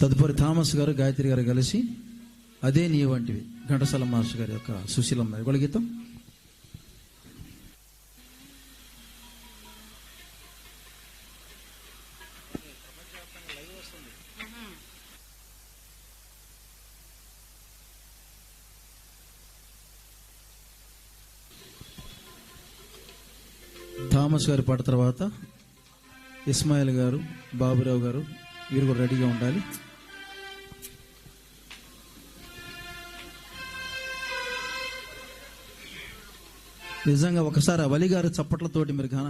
తదుపరి థామస్ గారు గాయత్రి గారు కలిసి అదే నీ వంటివి. ఘంటసాల మాస్టర్ గారి యొక్క సుశీలమ్మ ఇవాళ గీతం? థామస్ గారి పాట తర్వాత ఇస్మాయిల్ గారు బాబురావు గారు వీరు కూడా రెడీగా ఉండాలి. నిజంగా ఒకసారి ఆ వలి గారు చప్పట్లతోటి మీరు ఘన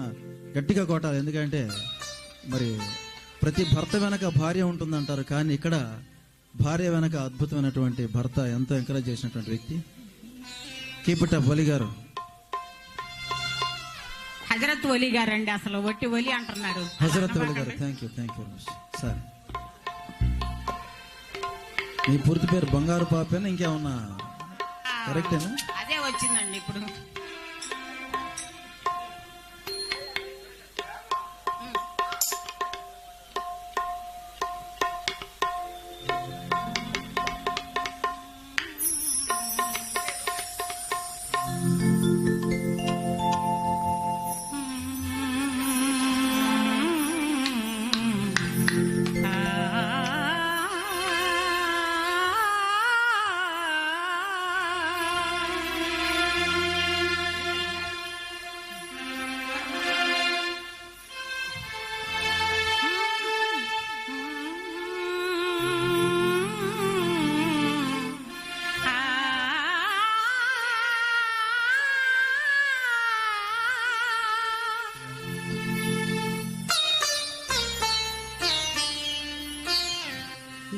గట్టిగా కొట్టాలి. ఎందుకంటే మరి ప్రతి భర్త వెనక భార్య ఉంటుందంటారు. కానీ ఇక్కడ భార్య వెనక అద్భుతమైనటువంటి భర్త ఎంతో ఎంకరేజ్ చేసినటువంటి వ్యక్తి. కీప్ ఇట్ అప్ వలి గారు హజరత్ ఒలి గారండి అసలు ఒట్టి ఒలి అంటున్నారు హజరత్ వలి గారు thank you thank you sir మీ పూర్తి పేరు బంగారు పాపేనా? ఇంకేమన్నా కరెక్టేనా అదే వచ్చిందండి ఇప్పుడు.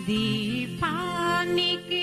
The panic.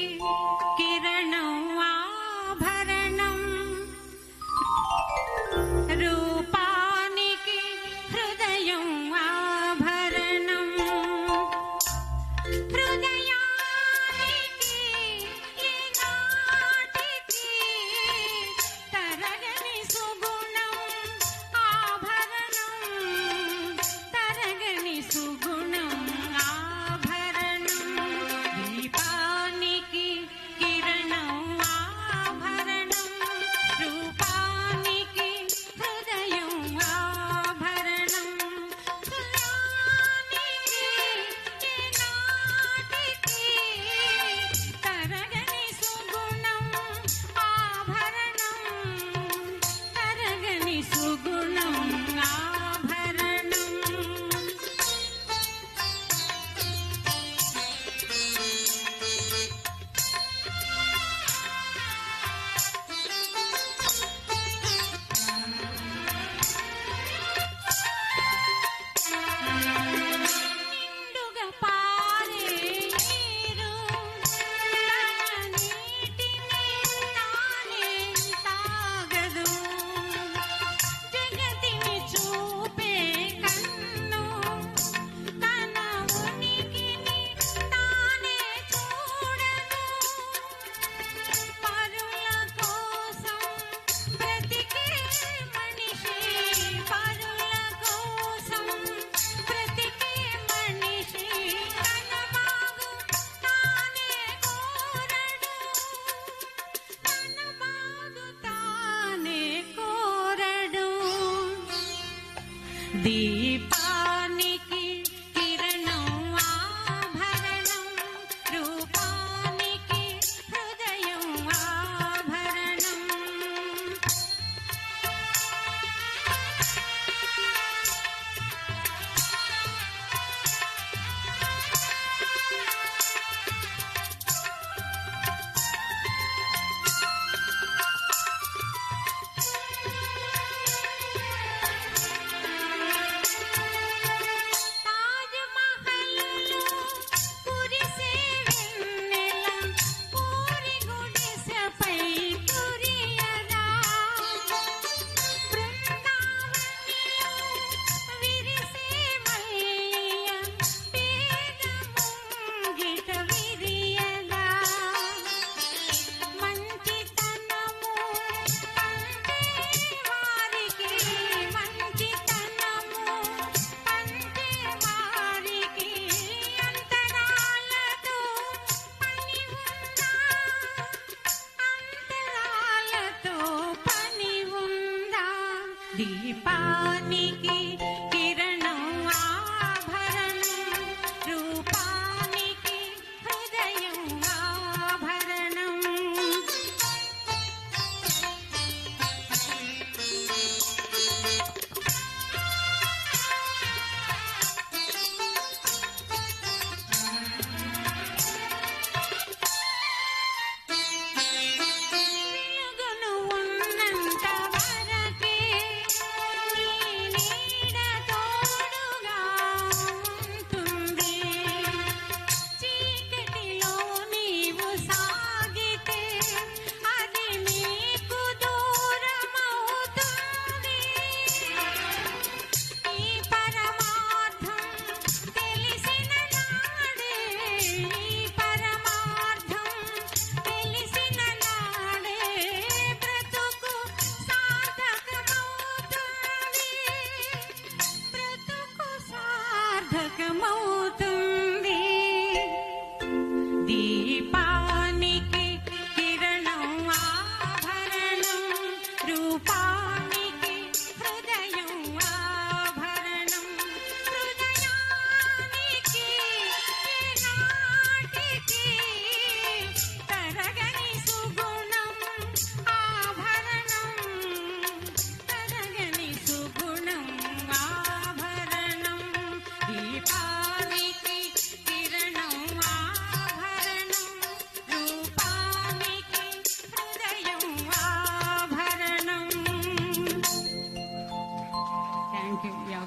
The. Nikki.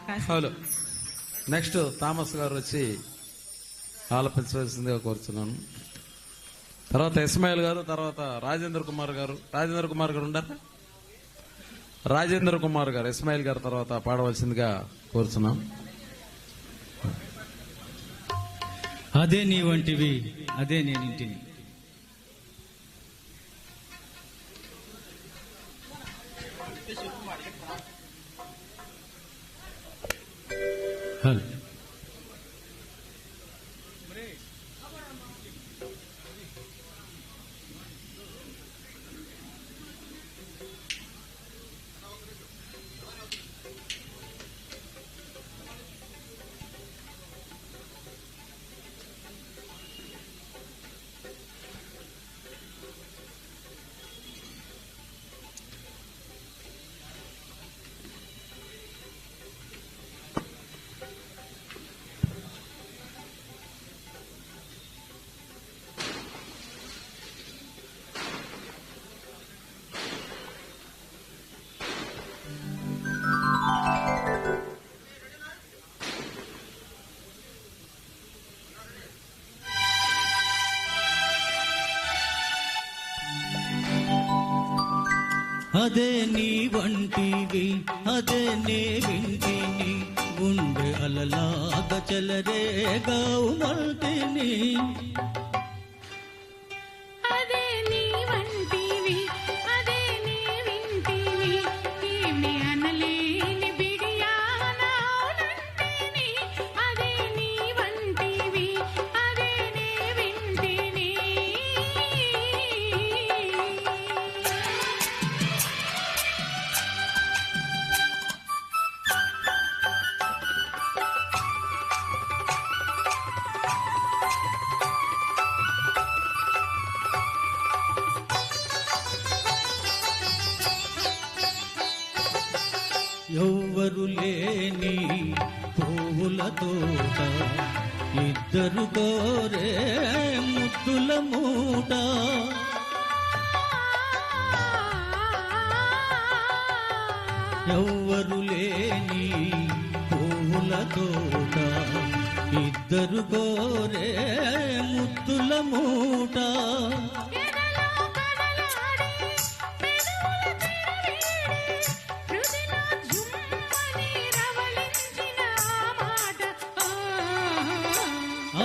అవకాశం. హలో. నెక్స్ట్ థామస్ గారు వచ్చి ఆలపించవలసిందిగా కోరుతున్నాను. తర్వాత ఇస్మాయిల్ గారు తర్వాత రాజేంద్ర కుమార్ గారు. రాజేంద్ర కుమార్ గారు ఉండారా? రాజేంద్ర కుమార్ గారు ఇస్మాయిల్ గారు తర్వాత పాడవలసిందిగా కోరుతున్నాం అదే నీ వంటివి అదే నేనింటిని هل అదే నీ వంటివి అదే నే వింటిని. గుండె అలలాగ చెలరేగావు మల్టిని. తోట ఇద్దరు కోరే ముద్దుల మూట. ఎవ్వరు లేని పువ్వుల తోట ఇద్దరు కోరే ముద్దుల మూట.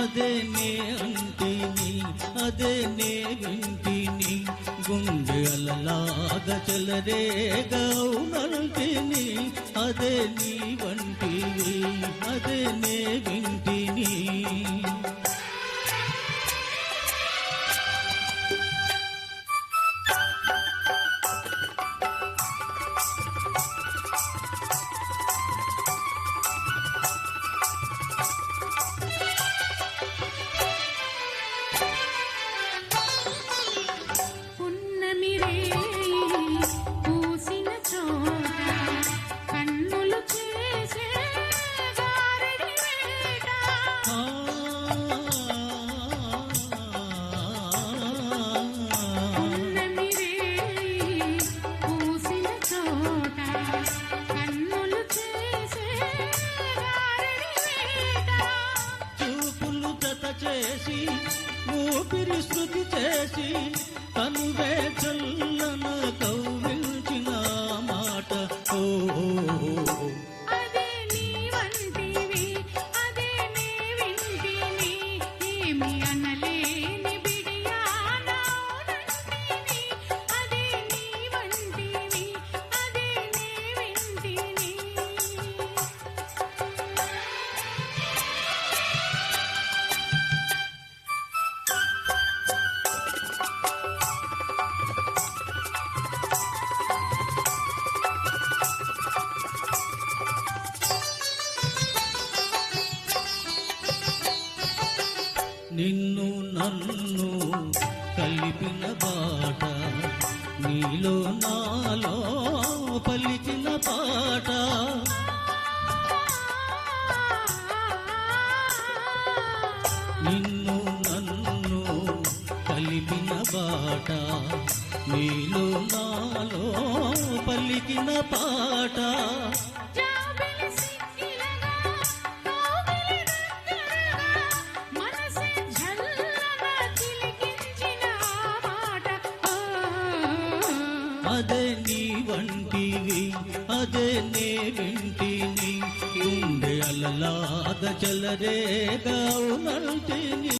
అదే నే అంటిని అదే నే వింటిని గుండె అలలాగ చెలరేగావు అదే నీ వంటివి అదే నే వింటిని. ఊపిరి శృతి చేసి తనువే చల్లన నిన్ను నన్ను కలిపిన బాట నీలో నాలో పలికిన పాట. నిన్ను నన్ను కలిపిన బాట నీలో నాలో పలికిన పాట. అదే నే వింటిని గుండె అలలాగ చలరేగా ఉన్నల్టిని